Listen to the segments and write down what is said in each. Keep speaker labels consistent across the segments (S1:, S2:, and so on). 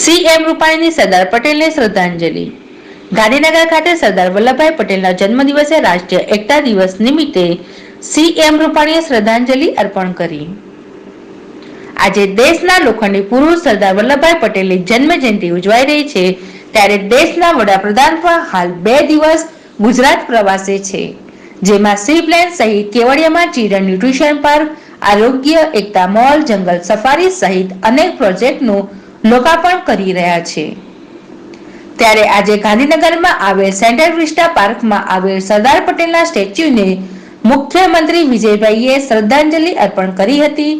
S1: CM રૂપાણીની સરદાર પટેલને શ્રદ્ધાંજલિ. ગાંધીનગર ખાતે સરદાર વલ્લભભાઈ પટેલના જન્મદિવસે રાષ્ટ્રીય એકતા દિવસ નિમિત્તે સીએમ રૂપાણીએ શ્રદ્ધાંજલિ અર્પણ કરી. આજે દેશના લોખંડી પુરુષ સરદાર વલ્લભભાઈ પટેલની જન્મ જયંતિ ઉજવાઈ રહી છે, ત્યારે દેશના વડાપ્રધાન પણ હાલ બે દિવસ ગુજરાત પ્રવાસે છે, જેમાં સી પ્લેન સહિત કેવડિયામાં ચિલ્ડ્રન ન્યુટ્રિશન પાર્ક, આરોગ્ય એકતા મોલ, જંગલ સફારી સહિત અનેક પ્રોજેક્ટનું લોકાર્પણ કરી રહ્યા છે. ત્યારે આજે ગાંધીનગરમાં આવેલ સેન્ટ્રલ વિસ્ટા પાર્કમાં આવેલ સરદાર પટેલના સ્ટેચ્યુને મુખ્યમંત્રી વિજયભાઈએ શ્રદ્ધાંજલિ અર્પણ કરી હતી,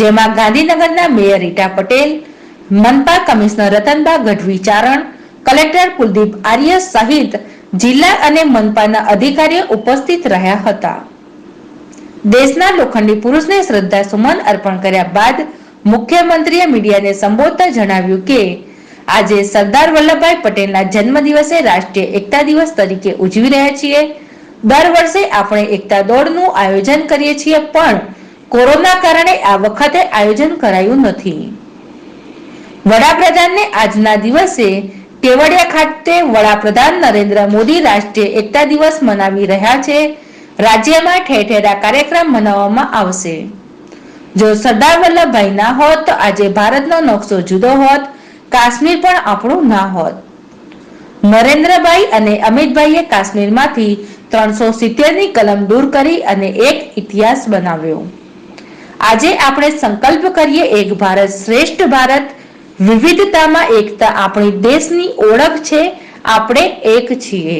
S1: જેમાં ગાંધીનગરના મેયર રીટા પટેલ, મનપા કમિશનર રતનભા ગઢવી ચારણ કલેક્ટર કુલદીપ આર્ય સહિત જિલ્લા અને મનપાના અધિકારીઓ ઉપસ્થિત રહ્યા હતા. દેશના લોખંડી પુરુષને શ્રદ્ધા સુમન અર્પણ કર્યા બાદ મુખ્યમંત્રીએ મીડિયાને સંબોધતા જણાવ્યું કે, આજે સરદાર વલ્લભભાઈ પટેલના જન્મદિવસે રાષ્ટ્રીય એકતા દિવસ તરીકે ઉજવી રહ્યા છીએ. દર વર્ષે આપણે એકતા દોડનું આયોજન કરીએ છીએ, પણ કોરોના કારણે આ વખતે આયોજન કરાયું નથી. વડાપ્રધાનને આજના દિવસે કેવડિયા ખાતે વડાપ્રધાન નરેન્દ્ર મોદી રાષ્ટ્રીય એકતા દિવસ મનાવી રહ્યા છે. રાજ્યમાં ઠેર ઠેર કાર્યક્રમ મનાવવામાં આવશે. જો સરદાર વલ્લભભાઈ ના હોત તો આજે ભારતનો નકશો જુદો હોત, કાશ્મીર પણ આપણું ના હોત. નરેન્દ્રભાઈ અને અમિતભાઈએ કાશ્મીરમાંથી ત્રણસો સિત્તેરની કલમ દૂર કરી અને એક ઇતિહાસ બનાવ્યો. આજે આપણે સંકલ્પ કરીએ એક ભારત શ્રેષ્ઠ ભારત, વિવિધતામાં એકતા આપણી દેશની ઓળખ છે, આપણે એક છીએ.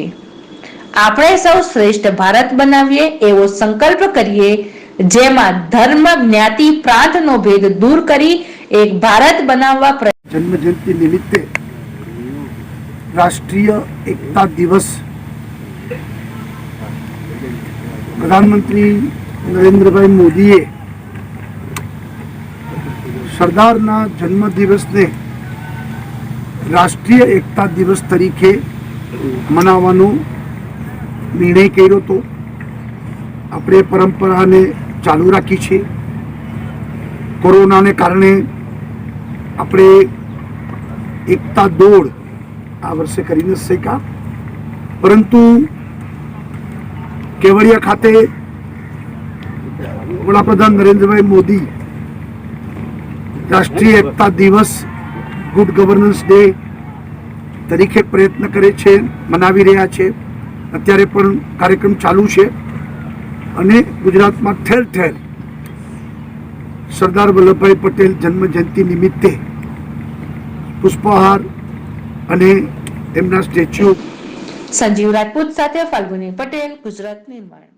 S1: આપણે સૌ શ્રેષ્ઠ ભારત બનાવીએ એવો સંકલ્પ કરીએ જેમાં ધર્મ, જ્ઞાતિ પ્રાંતનો ભેદ દૂર કરી એક ભારત બનાવવા
S2: જન્મ જયંતિ નિમિત્તે રાષ્ટ્રીય એકતા દિવસ પ્રધાનમંત્રી નરેન્દ્રભાઈ મોદીએ સરદારના જન્મ દિવસને રાષ્ટ્રીય એકતા દિવસ તરીકે મનાવવાનો નિર્ણય કર્યો હતો. આપણે પરંપરાને ચાલુ રાખી છે. કોરોનાને કારણે આપણે એકતા દોડ આ વર્ષે કરી નથી શક્યા. પરંતુ કેવડિયા ખાતે વડાપ્રધાન નરેન્દ્રભાઈ મોદી રાષ્ટ્રીય એકતા દિવસ ગુડ ગવર્નન્સ ડે તરીકે પ્રયત્ન કરે છે, મનાવી રહ્યા છે. અત્યારે પણ કાર્યક્રમ ચાલુ છે. અને ગુજરાતમાં ઠેર ઠેર સરદાર વલ્લભભાઈ પટેલ જન્મ જયંતિ નિમિત્તે પુષ્પહાર અને એમના સ્ટેચ્યુ
S1: સંજીવ રાજપૂત સાથે ફાલ્ગુની પટેલ, ગુજરાત નિર્માણ.